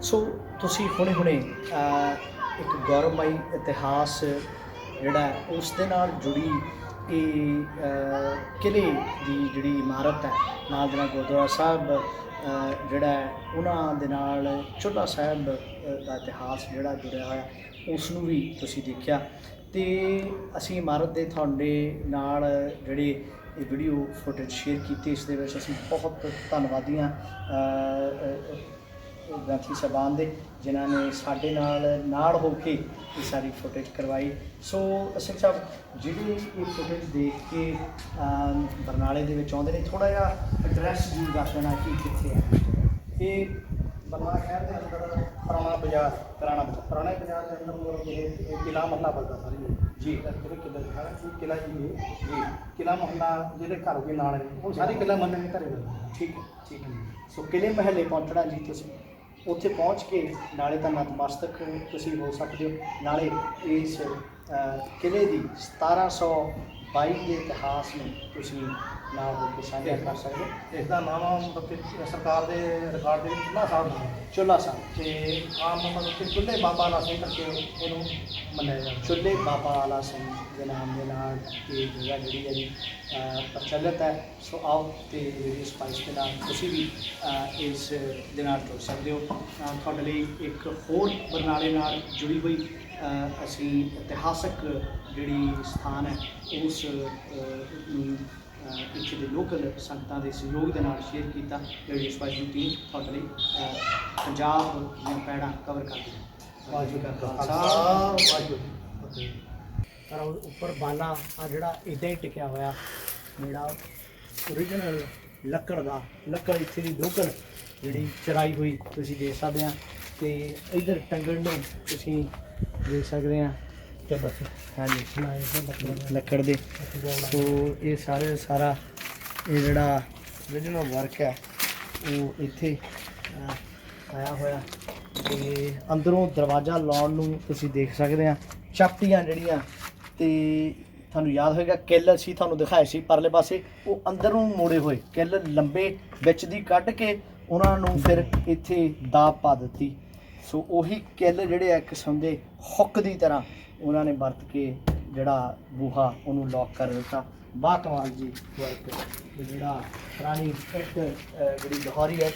ਸੋ ਤੁਸੀਂ ਹੁਣੇ ਹੁਣੇ ਇੱਕ ਗੌਰਵਮਈ ਇਤਿਹਾਸ ਜਿਹੜਾ ਉਸ ਦੇ ਨਾਲ ਜੁੜੀ ਇਹ ਅਹ, ਕਿਲੇ ਦੀ ਜਿਹੜੀ ਇਮਾਰਤ ਹੈ ਨਾਲ ਦੇ ਨਾਲ ਗੁਰਦੁਆਰਾ ਸਾਹਿਬ ਜਿਹੜਾ ਉਹਨਾਂ ਦੇ ਨਾਲ ਚੁੱਲਾ ਸਾਹਿਬ ਦਾ ਇਤਿਹਾਸ ਜਿਹੜਾ ਜੁੜਿਆ ਹੋਇਆ ਉਸ ਨੂੰ ਵੀ ਤੁਸੀਂ ਦੇਖਿਆ। ਤੇ ਅਸੀਂ ਇਮਾਰਤ ਦੇ ਤੁਹਾਡੇ ਨਾਲ ਜਿਹੜੇ ਇਹ ਵੀਡੀਓ ਫੁਟੇਜ ਸ਼ੇਅਰ ਕੀਤੀ ਇਸ ਦੇ ਵਿੱਚ ਅਸੀਂ ਬਹੁਤ ਧੰਨਵਾਦੀ ਹਾਂ। ਗ੍ਰੰਥੀ ਸਾਹਿਬਾਨ ਦੇ ਜਿਨ੍ਹਾਂ ਨੇ ਸਾਡੇ ਨਾਲ ਨਾਲ ਹੋ ਕੇ ਇਹ ਸਾਰੀ ਫੁਟੇਜ ਕਰਵਾਈ। ਸੋ ਅਸਲ ਸਾਹਿਬ ਜਿਹੜੇ ਇਹ ਫੁਟੇਜ ਦੇਖ ਕੇ ਬਰਨਾਲੇ ਦੇ ਵਿੱਚ ਆਉਂਦੇ ਨੇ ਥੋੜਾ ਜਿਹਾ ਐਡਰੈਸ ਜੀ ਦੱਸ ਦੇਣਾ ਕਿ ਕਿੱਥੇ ਹੈ। ਇਹ ਬਰਨਾਲਾ ਸ਼ਹਿਰ ਦੇ ਅੰਦਰ ਪੁਰਾਣਾ ਬਾਜ਼ਾਰ ਪੁਰਾਣਾ ਬਾਜ਼ਾਰ। ਪੁਰਾਣੇ ਬਾਜ਼ਾਰ ਦੇ ਅੰਦਰ ਮਤਲਬ ਇਹ ਇਹ ਕਿਲਾ ਮਹੱਲਾ ਬਲਦਾ ਸਾਰੀ। ਜੀ। ਕਿਹੜੇ ਕਿਲਾ ਦਿਖਾਣਾ ਇਹ ਕਿਲਾ ਜੀ ਇਹ। ਜੀ। ਕਿਲਾ ਮਹੱਲਾ ਜਿਹੜੇ ਘਰ ਦੇ ਨਾਲ ਨੇ ਉਹ ਸਾਰੀ ਕਿਲਾ ਮੰਨਣ ਦੇ ਘਰੇ ਠੀਕ ਹੈ। ਠੀਕ ਹੈ ਸੋ ਕਿਲੇ ਮਹੱਲੇ ਪਹੁੰਚਣਾ ਜੀ ਤੁਸੀਂ। ਉੱਥੇ ਪਹੁੰਚ ਕੇ ਨਾਲੇ ਤਾਂ ਨਤਮਸਤਕ ਤੁਸੀਂ ਹੋ ਸਕਦੇ ਹੋ। ਨਾਲੇ ਇਸ ਅਹ, ਕਿਲੇ ਦੀ 1722 ਦੇ ਇਤਿਹਾਸ ਨੂੰ ਤੁਸੀਂ ਨਾਲ ਹੋ ਕੇ ਸਾਂਝਾ ਕਰ ਸਕਦੇ ਇਸ ਦਾ ਨਾਮ ਮਤਲਬ ਕਿ ਸਰਕਾਰ ਦੇ ਰਿਕਾਰਡ ਦੇ ਵਿੱਚ ਕਿੰਨਾ ਸਾਹਿਬ ਨਾਮ ਹੈ ਚੁੱਲਾ ਸਾਹਿਬ। ਤੇ ਆਮ ਮਤਲਬ ਕਿ ਚੁੱਲੇ ਬਾਬਾ ਨਾਲ ਸਿੰਘ ਕਰਕੇ ਇਹਨੂੰ ਮੰਨਿਆ ਜਾਂਦਾ। ਚੁੱਲੇ ਬਾਬਾ ਆਲਾ ਸਿੰਘ ਦੇ ਨਾਮ ਦੇ ਨਾਲ ਇਹ ਜਗ੍ਹਾ ਜਿਹੜੀ ਹੈ ਜੀ ਪ੍ਰਚਲਿਤ ਹੈ। ਸੋ ਆਓ ਤੇ ਜਿਹੜੀ ਸਪਾਈਸ ਦੇ ਨਾਲ ਤੁਸੀਂ ਵੀ ਇਸ ਦੇ ਨਾਲ ਜੁੜ ਸਕਦੇ ਹੋ। ਤੁਹਾਡੇ ਲਈ ਇੱਕ ਹੋਰ ਬਰਨਾਲੇ ਨਾਲ ਜੁੜੀ ਹੋਈ ਅਸੀਂ ਇਤਿਹਾਸਕ ਜਿਹੜੀ ਸਥਾਨ ਹੈ ਉਸ ਨੂੰ ਇੱਥੇ ਦੇ ਲੋਕਲ ਸੰਗਤਾਂ ਦੇ ਸਹਿਯੋਗ ਦੇ ਨਾਲ ਸ਼ੇਅਰ ਕੀਤਾ। ਰੇਡੀਓ ਸਪਾਈਸ ਦੀ ਟੀਮ ਤੁਹਾਡੇ ਲਈ ਪੰਜਾਬ ਦੀਆਂ ਪੈੜਾਂ ਕਵਰ ਕਰਦੀ ਹੈ ਵਾਹਿਗੁਰੂ ਕਾ ਖਾਲਸਾ। ਵਾਹਿਗੁਰੂ ਫਤਿਹ। ਪਰ ਉਹ ਉੱਪਰ ਬਾਲਾ ਆ ਜਿਹੜਾ ਇਦਾਂ ਹੀ ਟਿਕਿਆ ਹੋਇਆ, ਜਿਹੜਾ ਓਰੀਜਨਲ ਲੱਕੜ ਦਾ, ਲੱਕੜ ਇੱਥੇ ਦੀ ਲੋਕਲ ਜਿਹੜੀ ਚਰਾਈ ਹੋਈ, ਤੁਸੀਂ ਦੇਖ ਸਕਦੇ ਆ। ਤੇ ਇਧਰ ਟੰਗਣ ਨੂੰ ਤੁਸੀਂ ਦੇਖ ਸਕਦੇ ਆ। ਹਾਂਜੀ ਲੱਕੜ ਦੇ ਸੋ ਇਹ ਸਾਰੇ ਸਾਰਾ ਇਹ ਜਿਹੜਾ ਓਰੀਜਨਲ ਵਰਕ ਹੈ ਉਹ ਇੱਥੇ ਆਇਆ ਹੋਇਆ ਤੇ ਅੰਦਰੋਂ ਦਰਵਾਜ਼ਾ ਲਾਉਣ ਨੂੰ ਤੁਸੀਂ ਦੇਖ ਸਕਦੇ ਆ ਚਾਪੀਆਂ ਜਿਹੜੀਆਂ ਤੇ ਤੁਹਾਨੂੰ ਯਾਦ ਹੋਏਗਾ ਕਿੱਲ ਸੀ ਤੁਹਾਨੂੰ ਦਿਖਾਏ ਸੀ ਪਰਲੇ ਪਾਸੇ ਉਹ ਅੰਦਰ ਨੂੰ ਮੋੜੇ ਹੋਏ ਕਿੱਲ ਲੰਬੇ ਵਿੱਚ ਦੀ ਕੱਢ ਕੇ ਉਹਨਾਂ ਨੂੰ ਫਿਰ ਇੱਥੇ ਦਾਬ ਪਾ ਦਿੱਤੀ ਸੋ ਉਹੀ ਕਿੱਲ ਜਿਹੜੇ ਆ ਕਿਸਮ ਦੇ ਹੁੱਕ ਦੀ ਤਰ੍ਹਾਂ ਉਹਨਾਂ ਨੇ ਵਰਤ ਕੇ ਜਿਹੜਾ ਬੂਹਾ ਉਹਨੂੰ ਲੌਕ ਕਰ ਦਿੱਤਾ। ਬਾਹ ਜੀ ਵਰਕ ਜਿਹੜਾ ਪੁਰਾਣੀ ਇੱਕ ਜਿਹੜੀ ਲਾਹੌਰੀ ਹੈ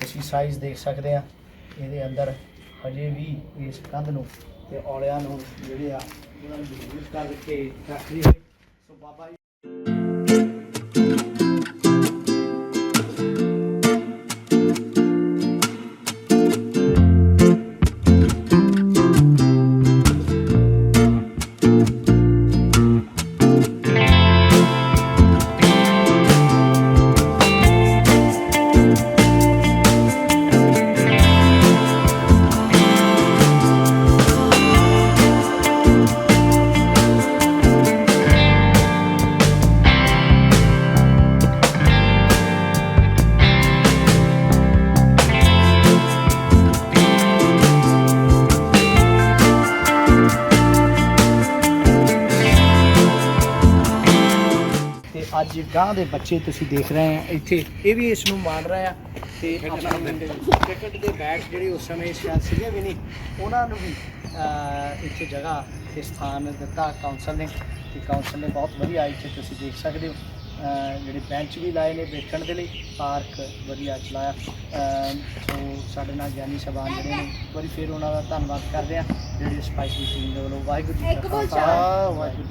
ਤੁਸੀਂ ਸਾਈਜ਼ ਦੇਖ ਸਕਦੇ ਆ। ਇਹਦੇ ਅੰਦਰ ਹਜੇ ਵੀ ਇਸ ਕੰਧ ਨੂੰ ਤੇ ਔਲਿਆਂ ਨੂੰ ਜਿਹੜੇ ਆ, ਉਹਨਾਂ ਨੂੰ ਮਜ਼ਬੂਤ ਕਰਕੇ ਰੱਖਦੀ ਹੋਈ ਸੋ ਬਾਬਾ ਜੀ ਅੱਜ ਗਾਂ ਦੇ ਬੱਚੇ ਤੁਸੀਂ ਦੇਖ ਰਹੇ ਆ ਇੱਥੇ। ਇਹ ਵੀ ਇਸ ਨੂੰ ਮਾਣ ਰਹੇ ਆ ਤੇ ਆਪਣੇ ਕ੍ਰਿਕਟ ਦੇ ਬੈਟ ਜਿਹੜੇ ਉਸ ਸਮੇਂ ਸ਼ਾਇਦ ਸੀਗੇ ਵੀ ਨਹੀਂ ਉਹਨਾਂ ਨੂੰ ਵੀ ਇੱਥੇ ਜਗ੍ਹਾ ਤੇ ਸਥਾਨ ਦਿੱਤਾ ਕਾਉਂਸਲ ਨੇ। ਤੇ ਕਾਉਂਸਲ ਨੇ ਬਹੁਤ ਵਧੀਆ ਇੱਥੇ ਤੁਸੀਂ ਦੇਖ ਸਕਦੇ ਹੋ ਜਿਹੜੇ ਬੈਂਚ ਵੀ ਲਾਏ ਨੇ ਬੈਠਣ ਦੇ ਲਈ ਪਾਰਕ ਵਧੀਆ ਚਲਾਇਆ। ਸੋ ਸਾਡੇ ਨਾਲ ਗਿਆਨੀ ਸਾਹਿਬਾਨ ਜਿਹੜੇ ਨੇ ਇੱਕ ਵਾਰੀ ਫਿਰ ਉਹਨਾਂ ਦਾ ਧੰਨਵਾਦ ਕਰਦੇ ਆ। ਜਿਹੜੀ ਸਪਾਈਸ ਟੀਮ ਦੇ ਵੱਲੋਂ ਵਾਹਿਗੁਰੂ ਜੀ ਕਾ ਖਾਲਸਾ ਵਾਹਿਗੁਰੂ।